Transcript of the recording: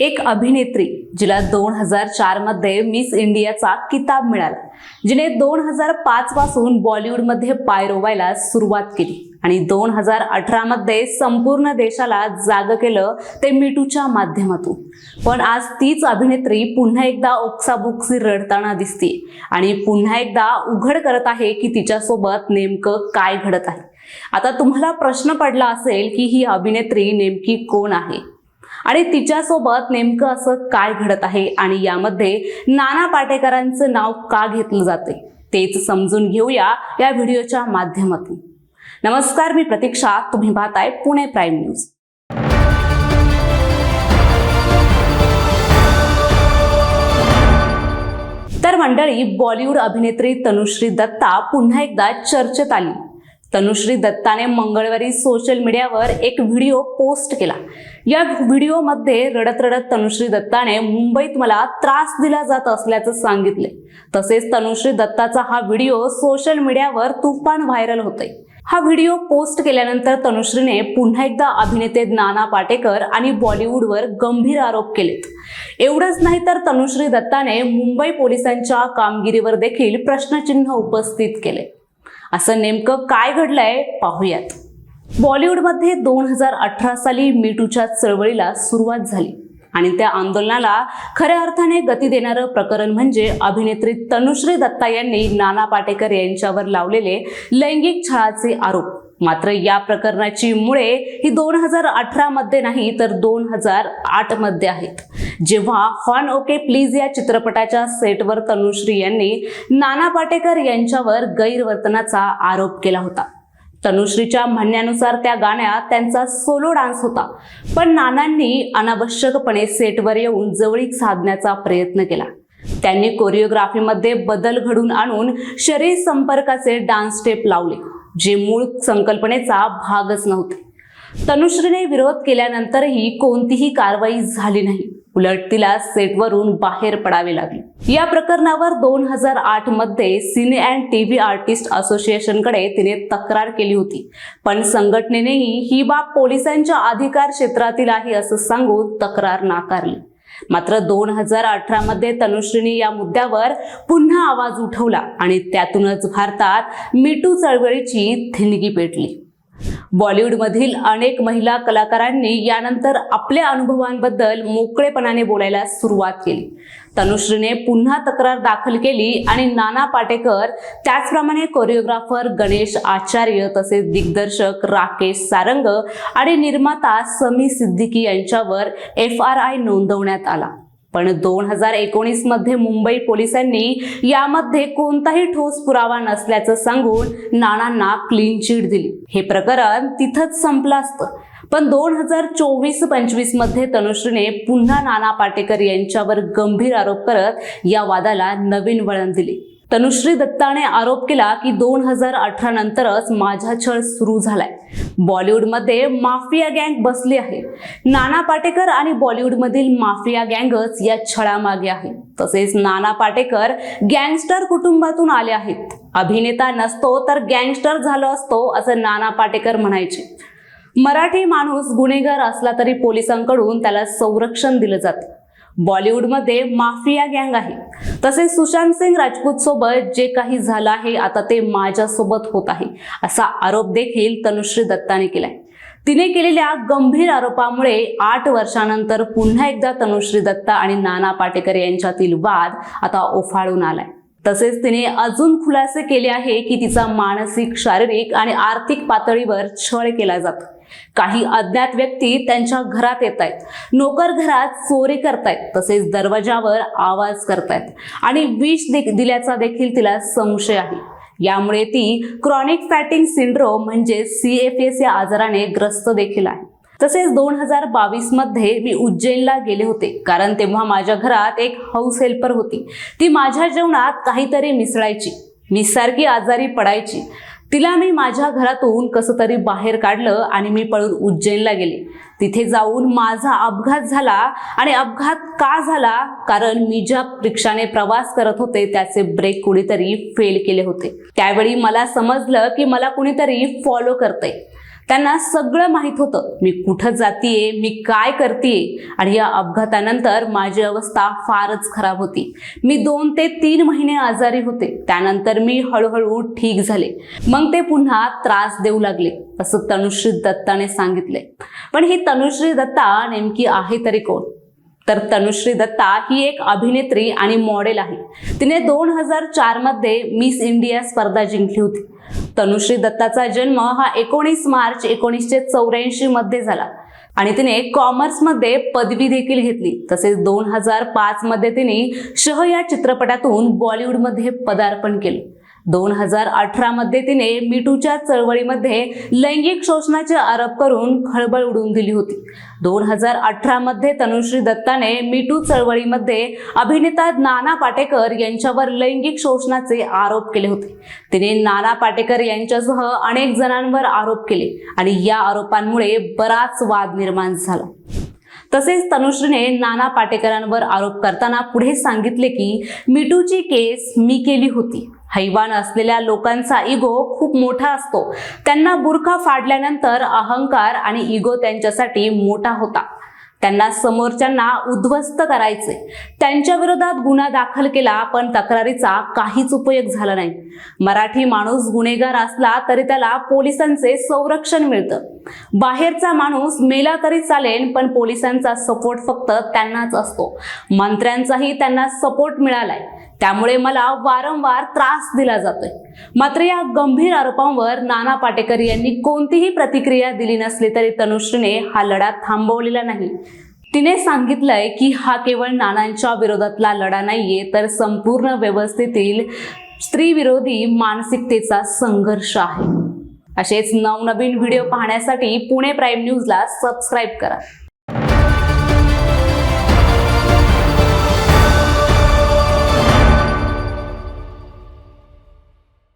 एक अभिनेत्री जिला दोन हजार चारमध्ये मिस इंडियाचा किताब मिळाला जिने दोन हजार पाच पासून बॉलिवूडमध्ये पाय रोवायला सुरुवात केली आणि दोन हजार अठरा मध्ये संपूर्ण देशाला जाग केलं ते मिटूच्या माध्यमातून. पण आज तीच अभिनेत्री पुन्हा एकदा ओक्साबोक्सी रडताना दिसते आणि पुन्हा एकदा उघड करत आहे की तिच्यासोबत नेमकं काय घडत आहे. आता तुम्हाला प्रश्न पडला असेल की ही अभिनेत्री नेमकी कोण आहे? आणि तिच्यासोबत नेमकं असं काय घडत आहे आणि यामध्ये नाना पाटेकरांचं नाव का घेतलं जाते तेच समजून घेऊया या व्हिडिओच्या माध्यमातून. नमस्कार मी प्रतीक्षा. तुम्ही पाहताय पुणे प्राईम न्यूज. तर मंडळी बॉलिवूड अभिनेत्री तनुश्री दत्ता पुन्हा एकदा चर्चेत आली. तनुश्री दत्ताने मंगळवारी सोशल मीडियावर एक व्हिडिओ पोस्ट केला. या व्हिडिओमध्ये रडत रडत तनुश्री दत्ताने मुंबईत मला त्रास दिला जात असल्याचं सांगितले. तसेच तनुश्री दत्ताचा हा व्हिडिओ सोशल मीडियावर तुफान व्हायरल होतोय. हा व्हिडिओ पोस्ट केल्यानंतर तनुश्रीने पुन्हा एकदा अभिनेते नाना पाटेकर आणि बॉलिवूडवर गंभीर आरोप केलेत. एवढंच नाही तर तनुश्री दत्ताने मुंबई पोलिसांच्या कामगिरीवर देखील प्रश्नचिन्ह उपस्थित केले. असं नेमकं काय घडलंय पाहूयात. बॉलिवूडमध्ये दोन हजार अठरा साली मीटूच्या चळवळीला सुरुवात झाली. आणि त्या आंदोलनाला खऱ्या अर्थाने गती देणारं प्रकरण म्हणजे अभिनेत्री तनुश्री दत्ता यांनी नाना पाटेकर यांच्यावर लावलेले लैंगिक छळाचे आरोप. मात्र या प्रकरणाची मुळे ही दोन हजार अठरा मध्ये नाही तर दोन हजार आठमध्ये आहेत. जेव्हा हॉन ओके प्लीज या चित्रपटाच्या सेटवर तनुश्री यांनी नाना पाटेकर यांच्यावर गैरवर्तनाचा आरोप केला होता. तनुश्रीच्या म्हणण्यानुसार त्या गाण्यात त्यांचा सोलो डान्स होता. पण नानांनी अनावश्यकपणे सेटवर येऊन जवळीक साधण्याचा प्रयत्न केला. त्यांनी कोरिओग्राफीमध्ये बदल घडून आणून शरीर संपर्काचे डान्स स्टेप लावले. जे मूळ संकल्पनेचा भागच नव्हते. तनुश्रीने विरोध केल्यानंतरही कोणतीही कारवाई झाली नाही. उलट तिला सेटवरून बाहेर पडावे लागले. या प्रकरणावर दोन हजार आठमध्ये सिने अँड टीव्ही आर्टिस्ट असोसिएशनकडे तिने तक्रार केली होती. पण संघटनेनेही ही बाब पोलिसांच्या अधिकार क्षेत्रातील आहे असं सांगून तक्रार नाकारली. मात्र दोन हजार अठरा मध्ये तनुश्रीने या मुद्द्यावर पुन्हा आवाज उठवला आणि त्यातूनच भारतात मीटू चळवळीची थिणगी पेटली. बॉलिवूडमधील अनेक महिला कलाकारांनी यानंतर आपल्या अनुभवांबद्दल मोकळेपणाने बोलायला सुरुवात केली. तनुश्रीने पुन्हा तक्रार दाखल केली आणि नाना पाटेकर त्याचप्रमाणे कोरिओग्राफर गणेश आचार्य तसेच दिग्दर्शक राकेश सारंग आणि निर्माता समी सिद्दीकी यांच्यावर एफ आर आय नोंदवण्यात आला. पण दोन हजार एकोणीसमध्ये मुंबई पोलिसांनी यामध्ये कोणताही ठोस पुरावा नसल्याचं सांगून नानांना क्लीन चिट दिली. हे प्रकरण तिथंच संपलं असतं. पण दोन हजार चोवीस पंचवीसमध्ये तनुश्रीने पुन्हा नाना पाटेकर यांच्यावर गंभीर आरोप करत या वादाला नवीन वळण दिले. तनुश्री दत्ताने आरोप केला की दोन हजार अठरा नंतरच माझा छळ सुरू झालाय. बॉलिवूडमध्ये माफिया गँग बसली आहे. नाना पाटेकर आणि बॉलिवूडमधील माफिया गँगच या छळामागे आहे. तसेच नाना पाटेकर गँगस्टर कुटुंबातून आले आहेत. अभिनेता नसतो तर गँगस्टर झालो असतो असं नाना पाटेकर म्हणायचे. मराठी माणूस गुन्हेगार असला तरी पोलिसांकडून त्याला संरक्षण दिलं जातं. बॉलिवूडमध्ये माफिया गँग आहे. तसेच सुशांत सिंग राजपूत सोबत जे काही झालं आहे आता ते माझ्यासोबत होत आहे असा आरोप देखील तनुश्री दत्ताने केलाय. तिने केलेल्या गंभीर आरोपामुळे आठ वर्षानंतर पुन्हा एकदा तनुश्री दत्ता आणि नाना पाटेकर यांच्यातील वाद आता ओफाळून आलाय. तसेच तिने अजून खुलासे केले आहे की तिचा मानसिक शारीरिक आणि आर्थिक पातळीवर छळ केला जातो. काही अज्ञात व्यक्ती त्यांच्या घरात येत आहेत. नोकर घरात चोरी करतायत. तसेच दरवाजावर आवाज करतायत. आणि विष दिल्याचा देखील तिला संशय आहे. यामुळे ती क्रॉनिक फॅटिंग सिंड्रोम म्हणजे सी एफ एस या आजाराने ग्रस्त देखील आहे. तसेच दोन हजार बावीसमध्ये मी उज्जैनला गेले होते कारण तेव्हा माझ्या घरात एक हाऊस हेल्पर होती. ती माझ्या जेवणात काहीतरी मिसळायची मी सारखी आजारी पडायची. तिला मी माझ्या घरातून कसं तरी बाहेर काढलं आणि मी पळून उज्जैनला गेले. तिथे जाऊन माझा अपघात झाला आणि अपघात का झाला? कारण मी ज्या रिक्षाने प्रवास करत होते त्याचे ब्रेक कुणीतरी फेल केले होते. त्यावेळी मला समजलं की मला कुणीतरी फॉलो करते त्यांना सगळं माहीत होतं. मी कुठं जातीये मी काय करतेय? आणि या अपघातानंतर माझी अवस्था फारच खराब होती. मी दोन ते तीन महिने आजारी होते. त्यानंतर मी हळूहळू ठीक झाले. मग ते पुन्हा त्रास देऊ लागले असं तनुश्री दत्ताने सांगितले. पण ही तनुश्री दत्ता नेमकी आहे तरी कोण? तर तनुश्री दत्ता ही एक अभिनेत्री आणि मॉडेल आहे. तिने दोन हजार चारमध्ये मिस इंडिया स्पर्धा जिंकली होती. तनुश्री दत्ताचा जन्म हा एकोणीस मार्च एकोणीसशे चौऱ्याऐंशी मध्ये झाला आणि तिने कॉमर्समध्ये पदवी देखील घेतली. तसेच दोन हजार पाचमध्ये तिने शह या चित्रपटातून बॉलिवूडमध्ये पदार्पण केले. दोन हजार अठरामध्ये तिने मिटूच्या चळवळीमध्ये लैंगिक शोषणाचे आरोप करून खळबळ उडवून दिली होती. दोन हजार अठरामध्ये तनुश्री दत्ताने मिटू चळवळीमध्ये अभिनेता नाना पाटेकर यांच्यावर लैंगिक शोषणाचे आरोप केले होते. तिने नाना पाटेकर यांच्यासह अनेक जणांवर आरोप केले आणि या आरोपांमुळे बराच वाद निर्माण झाला. तसेच तनुश्रीने नाना पाटेकरांवर आरोप करताना पुढे सांगितले की मिटूची केस मी केली होती. हैवान असलेल्या लोकांचा इगो खूप मोठा असतो. त्यांना बुरखा फाडल्यानंतर अहंकार आणि इगो त्यांच्यासाठी मोठा होता. त्यांना समोरच्यांना उद्ध्वस्त करायचे. त्यांच्या विरोधात गुन्हा दाखल केला पण तक्रारीचा काहीच उपयोग झाला नाही. मराठी माणूस गुन्हेगार असला तरी त्याला पोलिसांचे संरक्षण मिळतं. बाहेरचा माणूस मेला तरी चालेल पण पोलिसांचा सपोर्ट फक्त त्यांनाच असतो. मंत्र्यांचाही त्यांना सपोर्ट मिळालाय. त्यामुळे मला वारंवार त्रास दिला जातोय. मात्र या गंभीर आरोपांवर नाना पाटेकर यांनी कोणतीही प्रतिक्रिया दिली नसली तरी तनुश्रीने हा लढा थांबवलेला नाही. तिने सांगितलंय की हा केवळ नानांच्या विरोधातला लढा नाहीये तर संपूर्ण व्यवस्थेतील स्त्रीविरोधी मानसिकतेचा संघर्ष आहे. असेच नवनवीन व्हिडिओ पाहण्यासाठी पुणे प्राईम न्यूजला सबस्क्राईब करा.